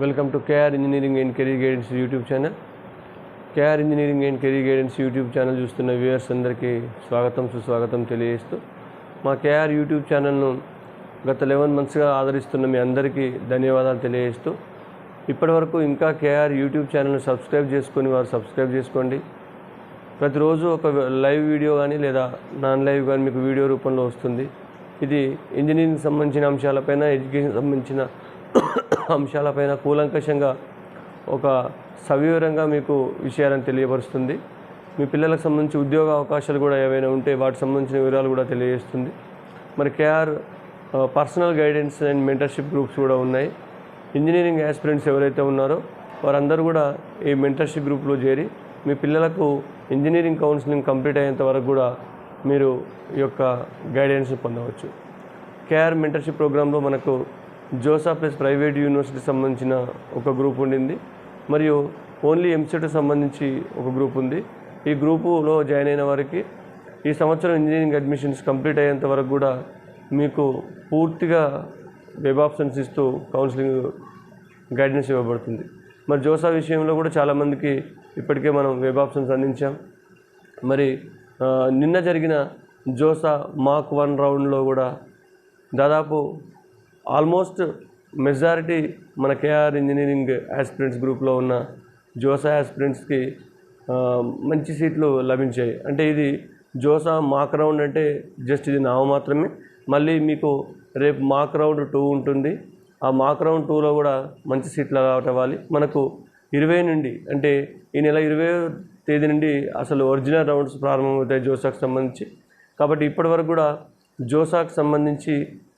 Welcome to KR engineering and career guidance YouTube channel KR engineering and career guidance YouTube channel చూస్తున్న viewers అందరికీ స్వాగతం సుస్వాగతం తెలియజేస్తూ మా కేఆర్ యూట్యూబ్ ఛానల్ను గత లెవెన్ మంత్స్గా ఆదరిస్తున్న మీ అందరికీ ధన్యవాదాలు తెలియజేస్తూ ఇప్పటివరకు ఇంకా కేఆర్ యూట్యూబ్ ఛానల్ని సబ్స్క్రైబ్ చేసుకొని వారు సబ్స్క్రైబ్ చేసుకోండి. ప్రతిరోజు ఒక లైవ్ వీడియో కానీ లేదా నాన్ లైవ్ కానీ మీకు వీడియో రూపంలో వస్తుంది. ఇది ఇంజనీరింగ్ సంబంధించిన అంశాలపైన ఎడ్యుకేషన్ సంబంధించిన అంశాలపైన కూలంకషంగా ఒక సవివరంగా మీకు విషయాలను తెలియపరుస్తుంది. మీ పిల్లలకు సంబంధించి ఉద్యోగ అవకాశాలు కూడా ఏవైనా ఉంటే వాటికి సంబంధించిన వివరాలు కూడా తెలియజేస్తుంది. మరి KR personal guidance and mentorship groups కూడా ఉన్నాయి. ఇంజనీరింగ్ యాస్పిరెంట్స్ ఎవరైతే ఉన్నారో వారందరూ కూడా ఈ మెంటర్షిప్ గ్రూప్లో చేరి మీ పిల్లలకు ఇంజనీరింగ్ కౌన్సిలింగ్ కంప్లీట్ అయ్యేంత వరకు కూడా మీరు ఈ యొక్క గైడెన్స్ పొందవచ్చు. కేఆర్ మెంటర్షిప్ ప్రోగ్రాంలో మనకు జోసా ప్లస్ ప్రైవేట్ యూనివర్సిటీ సంబంధించిన ఒక గ్రూప్ ఉండింది. మరియు ఓన్లీ ఎంసెట్ సంబంధించి ఒక గ్రూప్ ఉంది. ఈ గ్రూపులో జాయిన్ అయిన వారికి ఈ సంవత్సరం ఇంజనీరింగ్ అడ్మిషన్స్ కంప్లీట్ అయ్యేంత వరకు కూడా మీకు పూర్తిగా వెబ్ ఆప్షన్స్ ఇస్తూ కౌన్సిలింగ్ గైడెన్స్ ఇవ్వబడుతుంది. మరి జోసా విషయంలో కూడా చాలామందికి ఇప్పటికే మనం వెబ్ ఆప్షన్స్ అందించాం. మరి నిన్న జరిగిన జోసా మాక్ వన్ రౌండ్లో కూడా దాదాపు ఆల్మోస్ట్ మెజారిటీ మన కేఆర్ ఇంజనీరింగ్ యాస్పిరెంట్స్ గ్రూప్లో ఉన్న జోసా యాస్పిరెంట్స్కి మంచి సీట్లు లభించాయి. అంటే ఇది జోసా మాక్ రౌండ్ అంటే జస్ట్ ఇది నామ మాత్రమే. మళ్ళీ మీకు రేపు మాక్ రౌండ్ టూ ఉంటుంది. ఆ మాక్ రౌండ్ టూలో కూడా మంచి సీట్లు అవ్వాలి మనకు ఇరవై నుండి అంటే ఈ నెల ఇరవై తేదీ నుండి అసలు ఒరిజినల్ రౌండ్స్ ప్రారంభమవుతాయి జోసాకు సంబంధించి. కాబట్టి ఇప్పటి వరకు కూడా జోసాకు సంబంధించి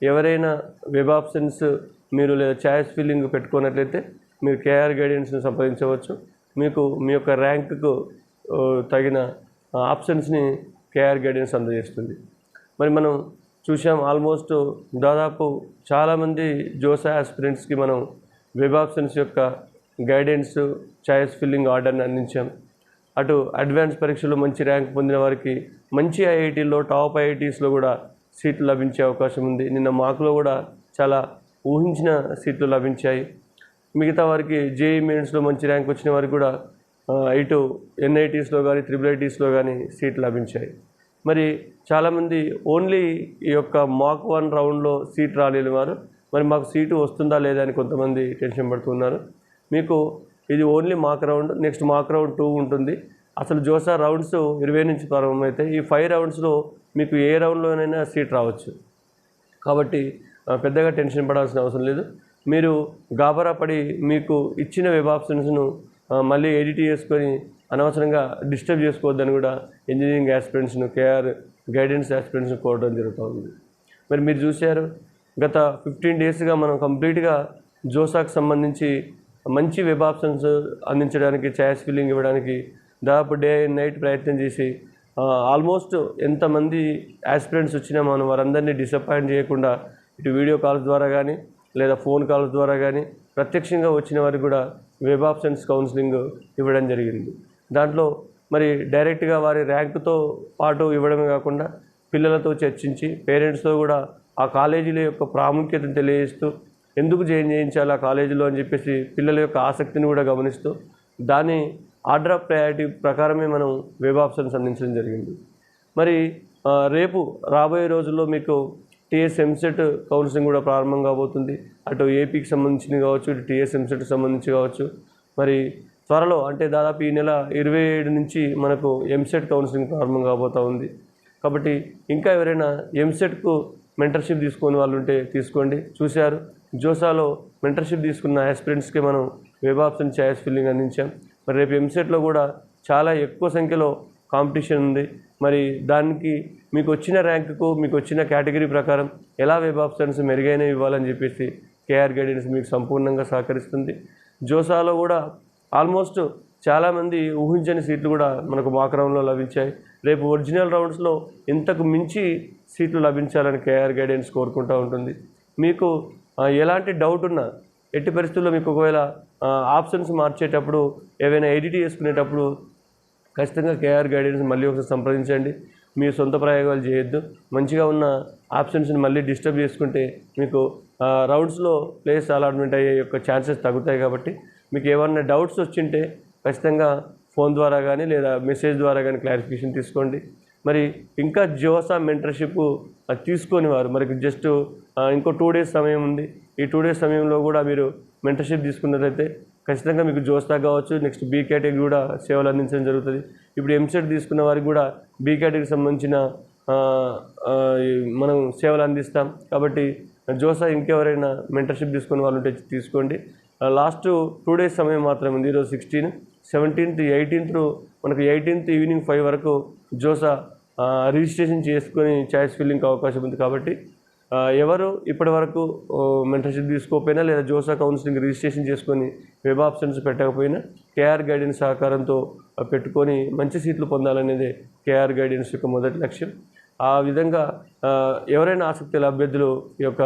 ఎవరైనా వెబ్ ఆప్షన్స్ మీరు లేదా ఛాయిస్ ఫిల్లింగ్ పెట్టుకున్నట్లయితే మీరు కేఆర్ గైడెన్స్ని సంప్రదించవచ్చు. మీకు మీ యొక్క ర్యాంకుకు తగిన ఆప్షన్స్ని కేఆర్ గైడెన్స్ అందజేస్తుంది. మరి మనం చూసాం ఆల్మోస్ట్ దాదాపు చాలామంది జోసా ఆస్పిరెంట్స్కి మనం వెబ్ ఆప్షన్స్ యొక్క గైడెన్స్ ఛాయిస్ ఫిల్లింగ్ ఆర్డర్ని అందించాం. అటు అడ్వాన్స్ పరీక్షలో మంచి ర్యాంక్ పొందిన వారికి మంచి ఐఐటీలో టాప్ ఐఐటీస్లో కూడా సీట్లు లభించే అవకాశం ఉంది. నిన్న మాకులో కూడా చాలా ఊహించిన సీట్లు లభించాయి. మిగతా వారికి జేఈ మెయిన్స్లో మంచి ర్యాంక్ వచ్చిన వారికి కూడా ఇటు ఎన్ఐటీస్లో కానీ త్రిబుల్ ఐటీస్లో కానీ సీట్లు లభించాయి. మరి చాలామంది ఓన్లీ ఈ యొక్క మాక్ వన్ రౌండ్లో సీట్ రాలేని వారు. మరి మాకు సీటు వస్తుందా లేదా అని కొంతమంది టెన్షన్ పడుతున్నారు. మీకు ఇది only mock round next mock round two ఉంటుంది. అసలు జోసా రౌండ్స్ ఇరవై నుంచి ప్రారంభమైతే ఈ ఫైవ్ రౌండ్స్లో మీకు ఏ రౌండ్లోనైనా సీట్ రావచ్చు. కాబట్టి పెద్దగా టెన్షన్ పడాల్సిన అవసరం లేదు. మీరు గాబరా పడి మీకు ఇచ్చిన వెబ్ ఆప్షన్స్ను మళ్ళీ ఎడిట్ చేసుకొని అనవసరంగా డిస్టర్బ్ చేసుకోవద్దని కూడా ఇంజనీరింగ్ యాస్పిరెంట్స్ను కేఆర్ గైడెన్స్ యాస్పిరెంట్స్ను కోరడం జరుగుతుంది మరి మీరు చూశారు గత ఫిఫ్టీన్ డేస్గా మనం కంప్లీట్గా జోసాకు సంబంధించి మంచి వెబ్ ఆప్షన్స్ అందించడానికి ఛాయిస్ ఫిల్లింగ్ ఇవ్వడానికి దాదాపు డే అండ్ నైట్ ప్రయత్నం చేసి ఆల్మోస్ట్ ఎంతమంది యాస్పిరెంట్స్ వచ్చినా మనం వారందరినీ డిసప్పాయింట్ చేయకుండా ఇటు వీడియో కాల్స్ ద్వారా కానీ లేదా ఫోన్ కాల్స్ ద్వారా కానీ ప్రత్యక్షంగా వచ్చిన వారికి కూడా వెబ్ ఆప్షన్స్ కౌన్సిలింగ్ ఇవ్వడం జరిగింది. దాంట్లో మరి డైరెక్ట్గా వారి ర్యాంకుతో పాటు ఇవ్వడమే కాకుండా పిల్లలతో చర్చించి పేరెంట్స్తో కూడా ఆ కాలేజీల యొక్క ప్రాముఖ్యతను తెలియజేస్తూ ఎందుకు జాయిన్ చేయించాలి ఆ కాలేజీలో అని చెప్పేసి పిల్లల యొక్క ఆసక్తిని కూడా గమనిస్తూ దాన్ని ఆర్డర్ ఆఫ్ ప్రయారిటీ ప్రకారమే మనం వెబ్ ఆప్షన్స్ అందించడం జరిగింది. మరి రేపు రాబోయే రోజుల్లో మీకు టీఎస్ ఎంసెట్ కౌన్సిలింగ్ కూడా ప్రారంభం కాబోతుంది. అటు ఏపీకి సంబంధించింది కావచ్చు ఇటు టీఎస్ ఎంసెట్కి సంబంధించి కావచ్చు. మరి త్వరలో అంటే దాదాపు ఈ నెల ఇరవై ఏడు నుంచి మనకు ఎంసెట్ కౌన్సిలింగ్ ప్రారంభం కాబోతూ ఉంది. కాబట్టి ఇంకా ఎవరైనా ఎంసెట్కు మెంటర్షిప్ తీసుకొని వాళ్ళు ఉంటే తీసుకోండి. చూశారు జోసాలో మెంటర్షిప్ తీసుకున్న ఆస్పిరెంట్స్కి మనం వెబ్ ఆప్షన్ ఛాయిస్ ఫిల్లింగ్ అందించాం. మరి రేపు ఎంసెట్లో కూడా చాలా ఎక్కువ సంఖ్యలో కాంపిటీషన్ ఉంది. మరి దానికి మీకు వచ్చిన ర్యాంకుకు మీకు వచ్చిన కేటగిరీ ప్రకారం ఎలా వెబ్ ఆప్షన్స్ మెరుగైనవి ఇవ్వాలని చెప్పేసి కేఆర్ గైడెన్స్ మీకు సంపూర్ణంగా సహకరిస్తుంది. జోసాలో కూడా ఆల్మోస్ట్ చాలామంది ఊహించని సీట్లు కూడా మనకు మాక్ రౌండ్లో లభించాయి. రేపు ఒరిజినల్ రౌండ్స్లో ఇంతకు మించి సీట్లు లభించాలని కేఆర్ గైడెన్స్ కోరుకుంటూ ఉంటుంది. మీకు ఎలాంటి డౌట్ ఉన్నా ఎట్టి పరిస్థితుల్లో మీకు ఒకవేళ ఆప్షన్స్ మార్చేటప్పుడు ఏవైనా ఎడిట్ చేసుకునేటప్పుడు ఖచ్చితంగా కేఆర్ గైడెన్స్ మళ్ళీ ఒకసారి సంప్రదించండి. మీ సొంత ప్రయోగాలు చేయొద్దు. మంచిగా ఉన్న ఆప్షన్స్ని మళ్ళీ డిస్టర్బ్ చేసుకుంటే మీకు రౌండ్స్లో ప్లేస్ అలాట్మెంట్ అయ్యే యొక్క ఛాన్సెస్ తగ్గుతాయి కాబట్టి మీకు ఏమన్నా డౌట్స్ వచ్చింటే ఖచ్చితంగా ఫోన్ ద్వారా కానీ లేదా మెసేజ్ ద్వారా కానీ క్లారిఫికేషన్ తీసుకోండి. మరి ఇంకా జోసా మెంటర్షిప్ తీసుకొని వారు. మరి జస్ట్ ఇంకో టూ డేస్ సమయం ఉంది. ఈ టూ డేస్ సమయంలో కూడా మీరు మెంటర్షిప్ తీసుకున్నట్లయితే ఖచ్చితంగా మీకు జోస్తా కావచ్చు నెక్స్ట్ బీ కేటగిరీ కూడా సేవలు అందించడం జరుగుతుంది. ఇప్పుడు ఎంసెట్ తీసుకున్న వారికి కూడా బీ కేటగిరీకి సంబంధించిన మనం సేవలు అందిస్తాం. కాబట్టి జోసా ఇంకెవరైనా మెంటర్షిప్ తీసుకున్న వాళ్ళు ఉంటే తీసుకోండి. లాస్ట్ టూ డేస్ సమయం మాత్రమే ఉంది. ఈరోజు సిక్స్టీన్ సెవెంటీన్త్ ఎయిటీన్త్ మనకు ఎయిటీన్త్ ఈవినింగ్ ఫైవ్ వరకు జోసా రిజిస్ట్రేషన్ చేసుకొని ఛాయిస్ ఫిల్లింగ్కి అవకాశం ఉంది. కాబట్టి ఎవరు ఇప్పటి వరకు మెంటర్షిప్ తీసుకోకపోయినా లేదా జోసా కౌన్సిలింగ్ రిజిస్ట్రేషన్ చేసుకొని వెబ్ ఆప్షన్స్ పెట్టకపోయినా కేఆర్ గైడెన్స్ సహకారంతో పెట్టుకొని మంచి సీట్లు పొందాలనేదే కేఆర్ గైడెన్స్ యొక్క మొదటి లక్ష్యం. ఆ విధంగా ఎవరైనా ఆసక్తి గల అభ్యర్థులు ఈ యొక్క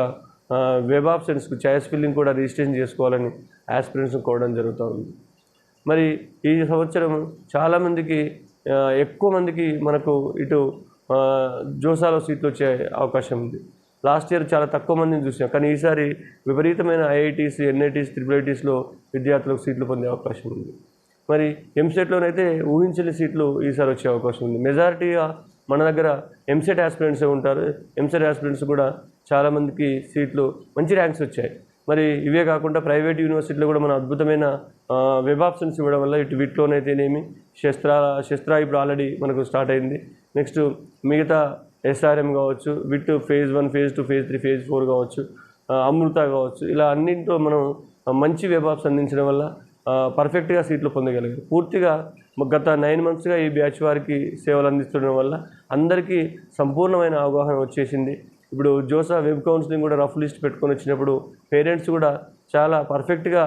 వెబ్ ఆప్షన్స్కి చాయిస్ ఫిల్లింగ్ కూడా రిజిస్ట్రేషన్ చేసుకోవాలని ఆస్పిరెన్స్ కోవడం జరుగుతూ ఉంది. మరి ఈ సంవత్సరం చాలామందికి ఎక్కువ మందికి మనకు ఇటు జోసాలో సీట్లు వచ్చే అవకాశం ఉంది. లాస్ట్ ఇయర్ చాలా తక్కువ మందిని చూసాం కానీ ఈసారి విపరీతమైన ఐఐటీస్ ఎన్ఐటీస్ త్రిపుల్ ఐటీస్లో విద్యార్థులకు సీట్లు పొందే అవకాశం ఉంది. మరి ఎంసెట్లోనైతే ఊహించని సీట్లు ఈసారి వచ్చే అవకాశం ఉంది. మెజారిటీగా మన దగ్గర ఎంసెట్ ఆస్పిరెంట్సే ఉంటారు. ఎంసెట్ ఆస్పిరెంట్స్ కూడా చాలామందికి సీట్లు మంచి ర్యాంక్స్ వచ్చాయి. మరి ఇవే కాకుండా ప్రైవేట్ యూనివర్సిటీలో కూడా మన అద్భుతమైన వెబ్ ఆప్షన్స్ ఇవ్వడం వల్ల ఇటు వీటిలోనైతేనేమి శస్త్ర శస్త్ర ఇప్పుడు ఆల్రెడీ మనకు స్టార్ట్ అయింది. నెక్స్ట్ మిగతా ఎస్ఆర్ఎం కావచ్చు VIT phase one phase two phase three phase four కావచ్చు అమృత కావచ్చు ఇలా అన్నింటిలో మనం మంచి వెబ్ అందించడం వల్ల పర్ఫెక్ట్గా సీట్లు పొందగలిగారు పూర్తిగా గత నైన్ మంత్స్గా ఈ బ్యాచ్ వారికి సేవలు అందిస్తుండడం వల్ల అందరికీ సంపూర్ణమైన అవగాహన వచ్చేసింది. ఇప్పుడు జోసా వెబ్ కౌన్సిలింగ్ కూడా రఫ్ లిస్ట్ పెట్టుకొని వచ్చినప్పుడు పేరెంట్స్ కూడా చాలా పర్ఫెక్ట్గా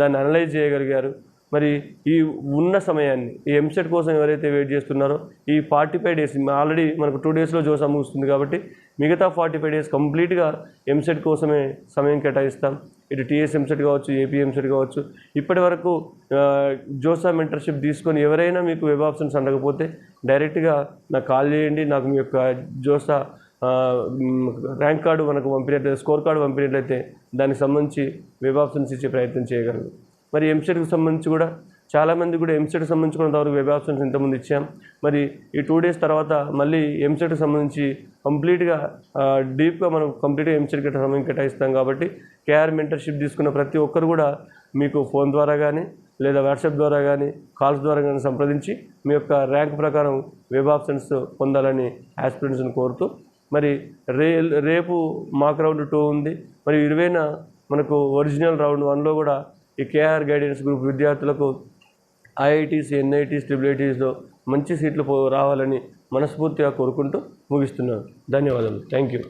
దాన్ని అనలైజ్ చేయగలిగారు. మరి ఈ ఉన్న సమయాన్ని ఈ ఎంసెట్ కోసం ఎవరైతే వెయిట్ చేస్తున్నారో ఈ ఫార్టీ ఫైవ్ డేస్ ఆల్రెడీ మనకు టూ డేస్లో జోసా ముగుస్తుంది కాబట్టి మిగతా ఫార్టీ ఫైవ్ డేస్ కంప్లీట్గా ఎంసెట్ కోసమే సమయం కేటాయిస్తాం. ఇటు టీఎస్ ఎంసెట్ కావచ్చు ఏపీ ఎంసెట్ కావచ్చు. ఇప్పటి వరకు జోసా మెంటర్షిప్ తీసుకొని ఎవరైనా మీకు వెబ్ ఆప్షన్స్ అందకపోతే డైరెక్ట్గా నాకు కాల్ చేయండి. నాకు మీ యొక్క జోసా ర్యాంక్ కార్డు మనకు పంపినట్లయితే స్కోర్ కార్డు పంపినట్లయితే దానికి సంబంధించి వెబ్ ఆప్షన్స్ ఇచ్చే ప్రయత్నం చేయగలరు మరి ఎంసెట్కి సంబంధించి కూడా చాలామంది కూడా ఎంసెట్కి సంబంధించి కొంతవరకు వెబ్ ఆప్షన్స్ ఇంతకుముందు ఇచ్చాం. మరి ఈ టూ డేస్ తర్వాత మళ్ళీ ఎంసెట్కి సంబంధించి కంప్లీట్గా డీప్గా మనం కంప్లీట్గా ఎంసెట్ సమయం కేటాయిస్తాం కాబట్టి కేఆర్ మెంటర్షిప్ తీసుకున్న ప్రతి ఒక్కరు కూడా మీకు ఫోన్ ద్వారా కానీ లేదా వాట్సాప్ ద్వారా కానీ కాల్స్ ద్వారా కానీ సంప్రదించి మీ యొక్క ర్యాంక్ ప్రకారం వెబ్ ఆప్షన్స్ పొందాలని ఆస్పిరెంట్స్ని కోరుతూ మరి రే రేపు మాక్ రౌండ్ టూ ఉంది. మరి ఇరవైన మనకు ఒరిజినల్ రౌండ్ వన్లో కూడా ఈ కేఆర్ గైడెన్స్ గ్రూప్ విద్యార్థులకు ఐఐటీస్ ఎన్ఐటీస్ ట్రిపుల్ మంచి సీట్లు పో- రావాలని మనస్ఫూర్తిగా కోరుకుంటూ ముగిస్తున్నాను. ధన్యవాదాలు థ్యాంక్ యూ.